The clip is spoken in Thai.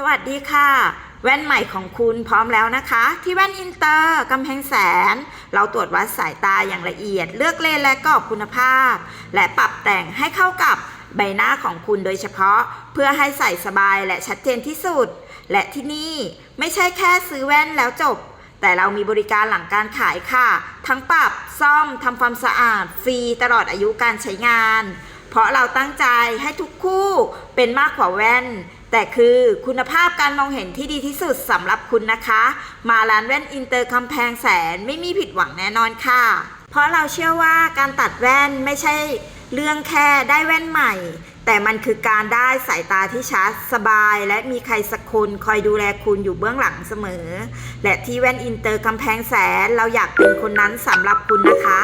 สวัสดีค่ะ แว่นใหม่ของคุณพร้อมแล้วนะคะ ที่แว่นอินเตอร์กำแพงแสน เราตรวจวัดสายตาอย่างละเอียด เลือกเลนและกรอบคุณภาพ และปรับแต่งให้เข้ากับใบหน้าของคุณโดยเฉพาะ เพื่อให้ใส่สบายและชัดเจนที่สุด และที่นี่ไม่ใช่แค่ซื้อแว่นแล้วจบ แต่เรามีบริการหลังการขายค่ะ ทั้งปรับซ่อมทำความสะอาดฟรีตลอดอายุการใช้งาน เพราะเราตั้งใจให้ทุกคู่เป็นมากกว่าแว่น แต่คือคุณภาพการมองเห็นที่ดีที่สุดสำหรับคุณนะคะ มาร้านแว่นอินเตอร์กำแพงแสนไม่มีผิดหวังแน่นอนค่ะ เพราะเราเชื่อว่าการตัดแว่นไม่ใช่เรื่องแค่ได้แว่นใหม่ แต่มันคือการได้สายตาที่ชัดสบาย และมีใครสักคนคอยดูแลคุณอยู่เบื้องหลังเสมอ และที่แว่นอินเตอร์กำแพงแสนเราอยากเป็นคนนั้นสำหรับคุณนะคะ